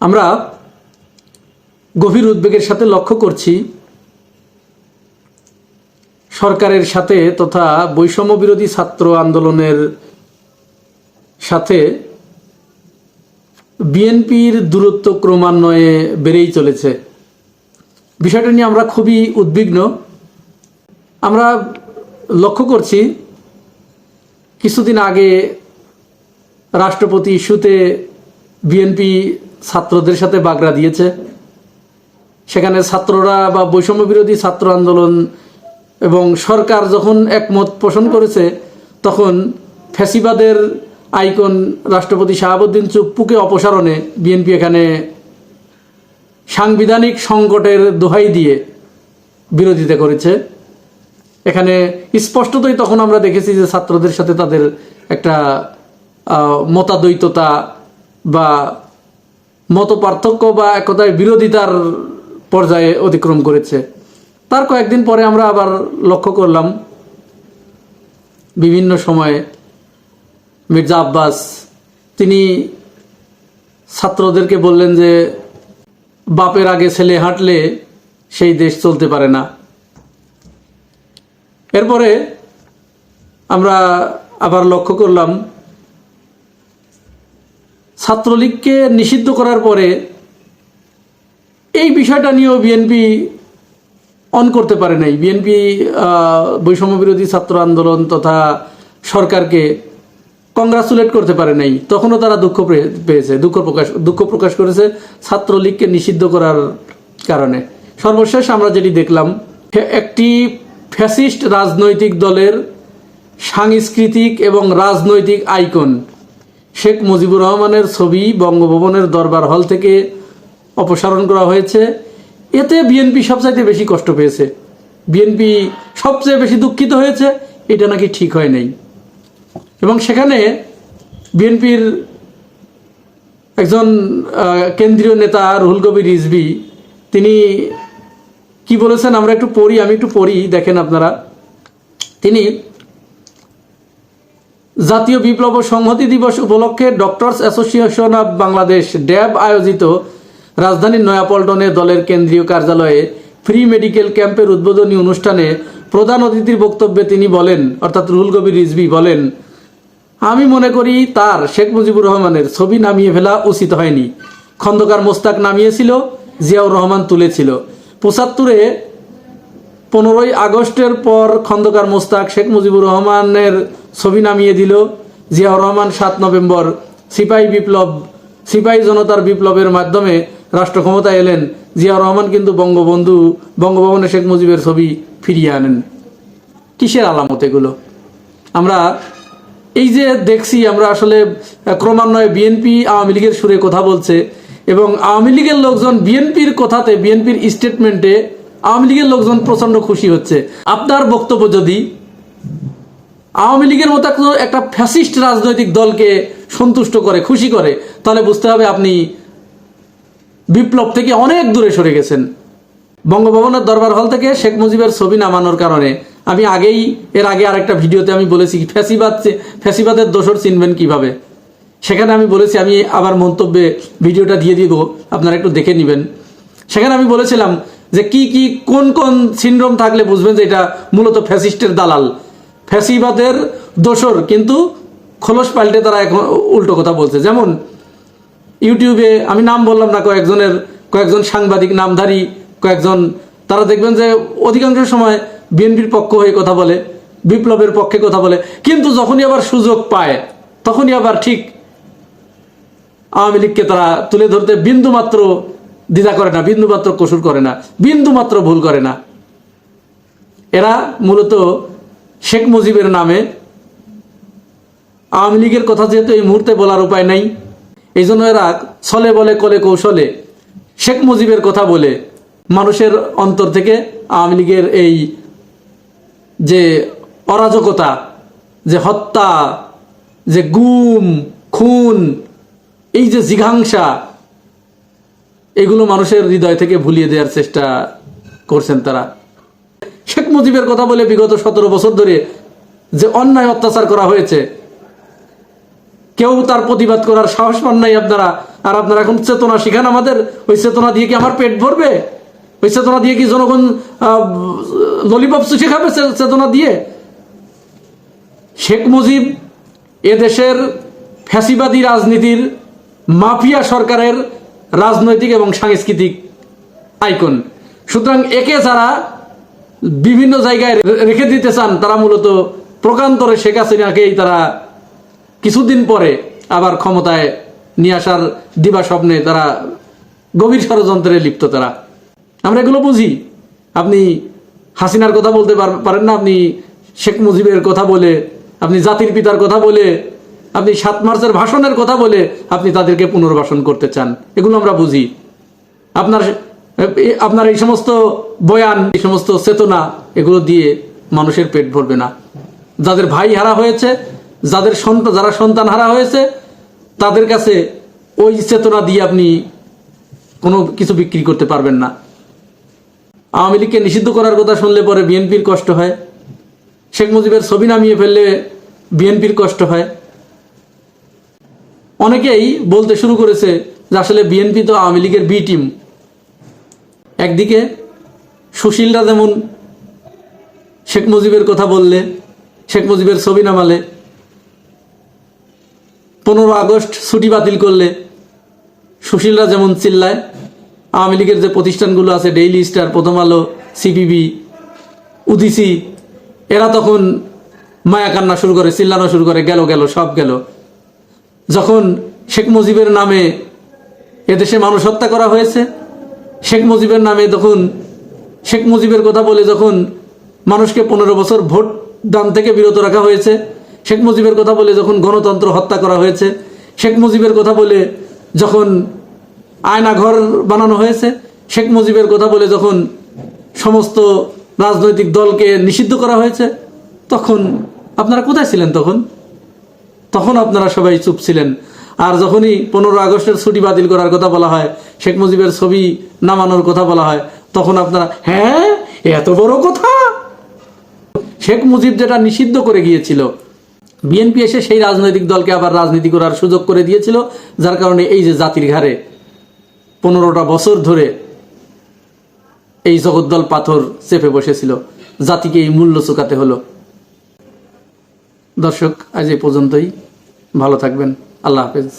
আমরা গভীর উদ্বেগের সাথে লক্ষ্য করছি, সরকারের সাথে তথা বৈষম্য বিরোধী ছাত্র আন্দোলনের সাথে বিএনপির দূরত্ব ক্রমান্বয়ে বেড়েই চলেছে। বিষয়টা নিয়ে আমরা খুবই উদ্বিগ্ন। আমরা লক্ষ্য করছি, কিছুদিন আগে রাষ্ট্রপতি ইস্যুতে বিএনপি ছাত্রদের সাথে বাগড়া দিয়েছে। সেখানে ছাত্ররা বা বৈষম্য বিরোধী ছাত্র আন্দোলন এবং সরকার যখন একমত পোষণ করেছে, তখন ফ্যাসিবাদের আইকন রাষ্ট্রপতি শাহাবুদ্দিন চুপ্পুকে অপসারণে বিএনপি এখানে সাংবিধানিক সংকটের দোহাই দিয়ে বিরোধিতা করেছে। এখানে স্পষ্টতই তখন আমরা দেখেছি যে ছাত্রদের সাথে তাদের একটা মতাদ্বৈততা বা মত পার্থক্য বা এক কথায় বিরোধিতার পর্যায়ে অতিক্রম করেছে। তার কয়েকদিন পরে আমরা আবার লক্ষ্য করলাম, বিভিন্ন সময়ে মির্জা আব্বাস, তিনি ছাত্রদেরকে বললেন যে, বাপের আগে ছেলে হাঁটলে সেই দেশ চলতে পারে না। এরপরে আমরা আবার লক্ষ্য করলাম ছাত্রলীগকে নিষিদ্ধ করার পরে এই বিষয়টা নিয়েও বিএনপি অন করতে পারে নাই। বিএনপি বৈষম্য বিরোধী ছাত্র আন্দোলন তথা সরকারকে কংগ্রাচুলেট করতে পারে নাই। তখনও তারা দুঃখ পেয়েছে, দুঃখ প্রকাশ দুঃখ প্রকাশ করেছে ছাত্রলীগকে নিষিদ্ধ করার কারণে। সর্বশেষ আমরা যেটি দেখলাম একটি ফ্যাসিস্ট রাজনৈতিক দলের সাংস্কৃতিক এবং রাজনৈতিক আইকন শেখ মুজিবুর রহমানের ছবি বঙ্গভবনের দরবার হল থেকে অপসারণ করা হয়েছে। এতে বিএনপি সবচাইতে বেশি কষ্ট পেয়েছে। বিএনপি সবচেয়ে বেশি দুঃখিত হয়েছে, এটা নাকি ঠিক হয় নাই। এবং সেখানে বিএনপির একজন কেন্দ্রীয় নেতা রুহুল কবির রিজভি, তিনি কি বলেছেন? আমরা একটু পড়ি, আমি একটু পড়ি, দেখেন আপনারা। তিনি জাতীয় বিপ্লব সংহতি দিবস উপলক্ষে doctors association of Bangladesh, DAB, আয়োজিত রাজধানীর নয়াপল্টনে দলের কেন্দ্রীয় কার্যালয়ে ফ্রি মেডিকেল ক্যাম্পের উদ্বোধনী অনুষ্ঠানে প্রধান অতিথির বক্তব্যে তিনি বলেন, অর্থাৎ রুহুল কবির রিজভি বলেন, আমি মনে করি তার শেখ মুজিবুর রহমানের ছবি নামিয়ে ফেলা উচিত হয়নি। খন্দকার মোস্তাক নামিয়েছিল, জিয়াউর রহমান তুলেছিল। পঁচাত্তরে পনেরোই আগস্টের পর খন্দকার মোস্তাক শেখ মুজিবুর রহমানের ছবি নামিয়ে দিল জিয়াউর রহমান সাত নভেম্বর। সিপাহী বিপ্লব, সিপাহী জনতার বিপ্লবের মাধ্যমে রাষ্ট্র ক্ষমতায় এলেন জিয়াউর রহমান কিন্তু বঙ্গবন্ধু, বঙ্গভবনে শেখ মুজিবের ছবি ফিরিয়ে আনেন। কিসের আলামত এগুলো? আমরা এই যে দেখছি, আমরা আসলে ক্রমান্বয়ে বিএনপি আওয়ামী লীগের সুরে কথা বলছে এবং আওয়ামী লীগের লোকজন বিএনপির কথাতে বিএনপির স্টেটমেন্টে আওয়ামী লীগের লোকজন প্রচণ্ড খুশি হচ্ছে। আপনার বক্তব্য যদি আওয়ামী লীগের মতো একটা- একটা ফ্যাসিস্ট রাজনৈতিক দলকে সন্তুষ্ট করে, খুশি করে, তাহলে বুঝতে হবে আপনি বিপ্লব থেকে অনেক দূরে সরে গেছেন। বঙ্গভবনের দরবার হল থেকে শেখ মুজিবের ছবি নামানোর কারণে। আমি আগেই, এর আগে আরেকটা ভিডিওতে আমি বলেছি ফ্যাসিবাদ ফ্যাসিবাদের দোষর চিনবেন কীভাবে? সেখানে আমি বলেছি, আমি আবার মন্তব্যে ভিডিওটা দিয়ে দিব, আপনারা একটু দেখে নেবেন। সেখানে আমি বলেছিলাম যে কি কি, কোন কোন সিনড্রোম থাকলে বুঝবেন যে এটা মূলত ফ্যাসিস্টের দালাল। ফ্যাসিবাদের দোষর, কিন্তু খোলস পাল্টে তারা এখন উল্টো কথা বলছে। যেমন, ইউটিউবে আমি নাম বললাম না, কয়েকজনের, কয়েকজন সাংবাদিক, নামধারী, কয়েকজন, তারা দেখবেন যে অধিকাংশ সময় বিএনপির পক্ষ হয়ে কথা বলে, বিপ্লবের পক্ষে কথা বলে। কিন্তু যখনই আবার সুযোগ পায়, তখনই আবার ঠিক আওয়ামী লীগকে তারা তুলে ধরতে বিন্দু মাত্র দ্বিধা করে না বিন্দু মাত্র কসুর করে না বিন্দু মাত্র ভুল করে না। এরা মূলত শেখ মুজিবের নামে আওয়ামী লীগের কথা যেহেতু এই মুহূর্তে বলার উপায় নাই, এই জন্য এরা ছলে বলে, কলে কৌশলে শেখ মুজিবের কথা বলে মানুষের অন্তর থেকে আওয়ামী লীগের এই যে অরাজকতা, যে হত্যা, যে গুম, খুন, এই যে জিঘাংসা, এগুলো মানুষের হৃদয় থেকে ভুলিয়ে দেওয়ার চেষ্টা করছেন তারা। মুজিবের কথা বলে বিগত সতেরো বছর ধরে যে অন্যায় অত্যাচার করা হয়েছে, কেউ তার প্রতিবাদ করার সাহস পান নাই আপনারা। আর আপনারা এখন চেতনা শিখান আমাদের, ওই চেতনা দিয়ে কি আমার পেট ভরবে? ওই চেতনা দিয়ে কি জনগণ ললিপপ চুষে খাবে চেতনা দিয়ে? শেখ মুজিব এদেশের ফ্যাসিবাদী রাজনীতির মাফিয়া সরকারের রাজনৈতিক এবং সাংস্কৃতিক আইকন। সুতরাং একে যারা বিভিন্ন জায়গায় রেখে দিতে চান, তারা মূলত প্রকান্তরে শেখ হাসিনাকেই তারা কিছুদিন পরে আবার ক্ষমতায় নিয়ে আসার দিবা স্বপ্নে তারা গভীর ষড়যন্ত্রে লিপ্ত তারা। আমরা এগুলো বুঝি। আপনি হাসিনার কথা বলতে পার- পারেন না, আপনি শেখ মুজিবের কথা বলে, আপনি জাতির পিতার কথা বলে, আপনি সাত মার্চের ভাষণের কথা বলে আপনি তাদেরকে পুনর্বাসন করতে চান। এগুলো আমরা বুঝি। আপনার আপনার এই সমস্ত বয়ান, এই সমস্ত চেতনা, এগুলো দিয়ে মানুষের পেট ভরবে না। যাদের ভাই হারা হয়েছে, যাদের সন্তান যারা সন্তান হারা হয়েছে, তাদের কাছে ওই চেতনা দিয়ে আপনি কোনো কিছু বিক্রি করতে পারবেন না। আওয়ামী লীগকে নিষিদ্ধ করার কথা শুনলে পরে বিএনপির কষ্ট হয়। শেখ মুজিবের ছবি নামিয়ে ফেললে বিএনপির কষ্ট হয়। অনেকেই বলতে শুরু করেছে যে আসলে বিএনপি তো আওয়ামী লীগের বি টিম একদিকে সুশীলরা যেমন শেখ মুজিবের কথা বললে, শেখ মুজিবের ছবি নামালে, পনেরো আগস্ট ছুটি বাতিল করলে সুশীলরা যেমন চিল্লায়, আওয়ামী লীগের যে প্রতিষ্ঠানগুলো আছে, ডেইলি স্টার, প্রথম আলো, সিপিবি, উদিসি, এরা তখন মায়া কান্না শুরু করে, চিল্লানো শুরু করে, গেল গেল, সব গেল। যখন শেখ মুজিবের নামে এদেশে মানুষ হত্যা করা হয়েছে শেখ মুজিবের নামে যখন, শেখ মুজিবের কথা বলে যখন মানুষকে পনেরো বছর ভোট দান থেকে বিরত রাখা হয়েছে, শেখ মুজিবের কথা বলে যখন গণতন্ত্র হত্যা করা হয়েছে, শেখ মুজিবের কথা বলে যখন আয়না ঘর বানানো হয়েছে, শেখ মুজিবের কথা বলে যখন সমস্ত রাজনৈতিক দলকে নিষিদ্ধ করা হয়েছে, তখন আপনারা কোথায় ছিলেন তখন? তখন আপনারা সবাই চুপ ছিলেন। আর যখনই পনেরো আগস্টের ছুটি বাতিল করার কথা বলা হয়, শেখ মুজিবের ছবি নামানোর কথা বলা হয়, তখন আপনারা হ্যাঁ এত বড় কথা? শেখ মুজিব যেটা নিষিদ্ধ করে গিয়েছিল, বিএনপি এসে সেই রাজনৈতিক দলকে আবার রাজনীতি করার সুযোগ করে দিয়েছিল, যার কারণে এই যে জাতির ঘাড়ে পনেরোটা বছর ধরে এই জগদ্দল পাথর চেপে বসেছিল, জাতিকে এই মূল্য চুকাতে হলো। দর্শক, আজ এই পর্যন্তই। ভালো থাকবেন। আল্লাহ হাফেজ।